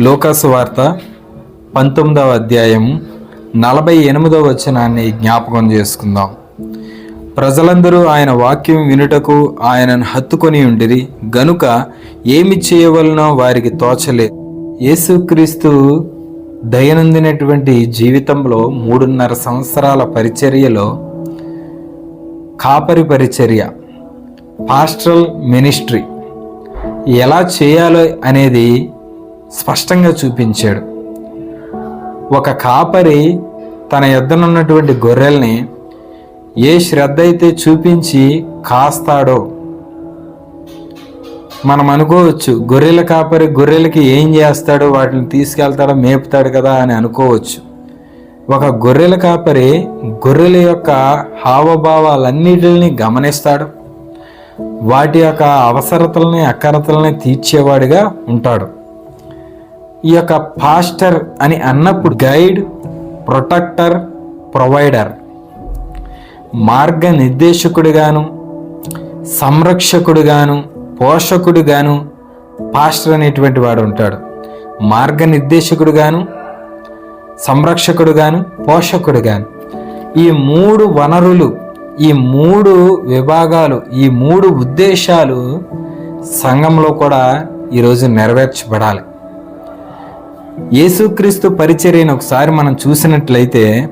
లోకాసు వార్త పంతొమ్మిదవ అధ్యాయం నలభై ఎనిమిదవ వచనాన్ని జ్ఞాపకం చేసుకుందాం. ప్రజలందరూ ఆయన వాక్యం వినుటకు ఆయనను హత్తుకొని ఉండిరి గనుక ఏమి చేయవలనో వారికి తోచలే. యేసుక్రీస్తు దయనందినటువంటి జీవితంలో మూడున్నర సంవత్సరాల పరిచర్యలో కాపరి పరిచర్య పాస్ట్రల్ మినిస్ట్రీ ఎలా చేయాలో అనేది స్పష్టంగా చూపించాడు. ఒక కాపరి తన ఎద్దనున్నటువంటి గొర్రెల్ని ఏ శ్రద్ధ అయితే చూపించి కాస్తాడో మనం అనుకోవచ్చు గొర్రెల కాపరి గొర్రెలకి ఏం చేస్తాడో వాటిని తీసుకెళ్తాడో మేపుతాడు కదా అని అనుకోవచ్చు. ఒక గొర్రెల కాపరి గొర్రెల యొక్క హావభావాలన్నిటిని గమనిస్తాడు. వాటి యొక్క అవసరతల్ని అక్కరతల్ని తీర్చేవాడిగా ఉంటాడు. ఈ యొక్క పాస్టర్ అని అన్నప్పుడు గైడ్ ప్రొటెక్టర్ ప్రొవైడర్. మార్గ సంరక్షకుడుగాను పోషకుడుగాను పాస్టర్ అనేటువంటి వాడు ఉంటాడు. మార్గనిర్దేశకుడుగాను సంరక్షకుడుగాను పోషకుడుగాను. ఈ మూడు వనరులు ఈ మూడు విభాగాలు ఈ మూడు ఉద్దేశాలు సంఘంలో కూడా ఈరోజు నెరవేర్చబడాలి. యేసుక్రీస్తు పరిచర్యను ఒకసారి మనం చూసినట్లయితే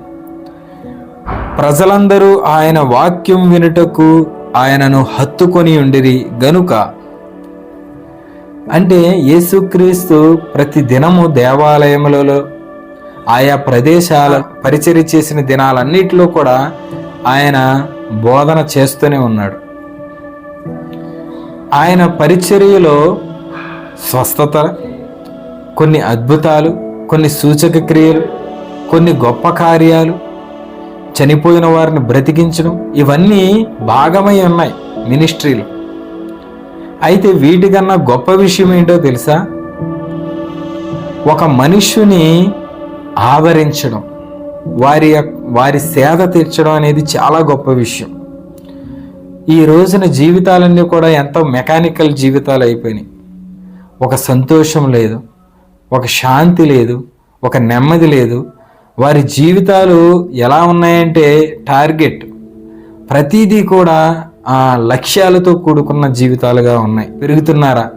ప్రజలందరూ ఆయన వాక్యం వినుటకు ఆయనను హత్తుకొని ఉండిరి గనుక. అంటే యేసుక్రీస్తు ప్రతి దినము దేవాలయములలో ఆయా ప్రదేశాల పరిచర్య చేసిన దినాలన్నిటిలో కూడా ఆయన బోధన చేస్తూనే ఉన్నాడు. ఆయన పరిచర్యలో స్వస్థత కొన్ని అద్భుతాలు కొన్ని సూచక క్రియలు కొన్ని గొప్ప కార్యాలు. చనిపోయిన వారిని బ్రతికించడం ఇవన్నీ భాగమై ఉన్నాయి మినిస్ట్రీలు. అయితే వీటికన్నా గొప్ప విషయం ఏంటో తెలుసా? ఒక మనుష్యుని ఆదరించడం వారి యొక్క- వారి సేద తీర్చడం అనేది చాలా గొప్ప విషయం. ఈ రోజున జీవితాలన్నీ కూడా ఎంతో మెకానికల్ జీవితాలు అయిపోయినాయి. ఒక సంతోషం లేదు. ఒక శాంతి లేదు ఒక నెమ్మది లేదు. వారి జీవితాలు ఎలా ఉన్నాయంటే టార్గెట్. ప్రతిదీ కూడా ఆ లక్ష్యాలతో కూడుకున్న జీవితాలుగా ఉన్నాయి. పెరుగుతున్నారా?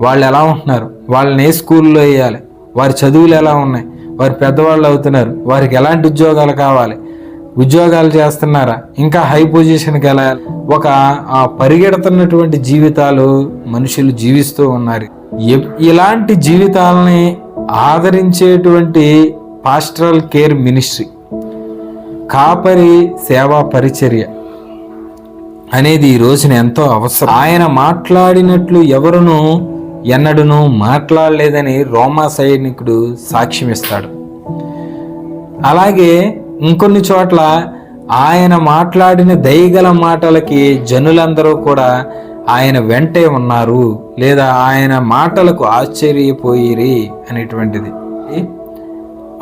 వాళ్ళు ఎలా ఉంటున్నారు? వాళ్ళని ఏ స్కూల్లో వేయాలి? వారి చదువులు ఎలా ఉన్నాయి? వారు పెద్దవాళ్ళు అవుతున్నారు. వారికి ఎలాంటి ఉద్యోగాలు కావాలి? ఉద్యోగాలు చేస్తున్నారా? ఇంకా హై పొజిషన్కి వెళ్ళాలి. ఒక ఆ పరిగెడుతున్నటువంటి జీవితాలు మనుషులు జీవిస్తూ ఉన్నారు. ఇలాంటి జీవితాలని ఆదరించేటువంటి పాస్టరల్ కేర్ మినిస్ట్రీ కాపరి సేవా పరిచర్య అనేది ఈ రోజున ఎంతో అవసరం. ఆయన మాట్లాడినట్లు ఎవరును ఎన్నడూను మాట్లాడలేదని రోమా సైనికుడు సాక్ష్యం ఇస్తాడు అలాగే ఇంకొన్ని చోట్ల ఆయన మాట్లాడిన దయగల మాటలకి జనులందరూ కూడా ఆయన వెంటే ఉన్నారు లేదా ఆయన మాటలకు ఆశ్చర్యపోయిరి అనేటువంటిది.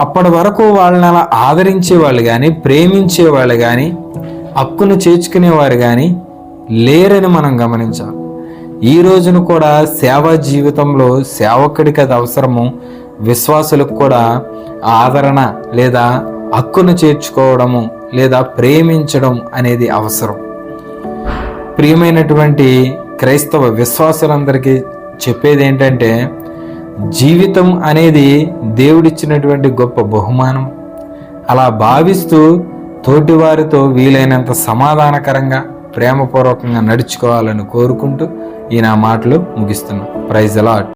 అప్పటి వరకు వాళ్ళని అలా ఆదరించేవాళ్ళు కానీ ప్రేమించేవాళ్ళు కానీ హక్కును చేర్చుకునేవారు కానీ లేరని మనం గమనించాలి ఈ రోజున కూడా సేవా జీవితంలో సేవకుడికి అది అవసరము. విశ్వాసులకు కూడా ఆదరణ లేదా హక్కును చేర్చుకోవడము లేదా ప్రేమించడం అనేది అవసరం. ప్రియమైనటువంటి క్రైస్తవ విశ్వాసులందరికీ చెప్పేది ఏంటంటే జీవితం అనేది దేవుడిచ్చినటువంటి గొప్ప బహుమానం. అలా భావిస్తూ తోటివారితో వీలైనంత సమాధానకరంగా ప్రేమపూర్వకంగా నడుచుకోవాలని కోరుకుంటూ ఈ నా మాటలు ముగిస్తున్నాను. Praise allot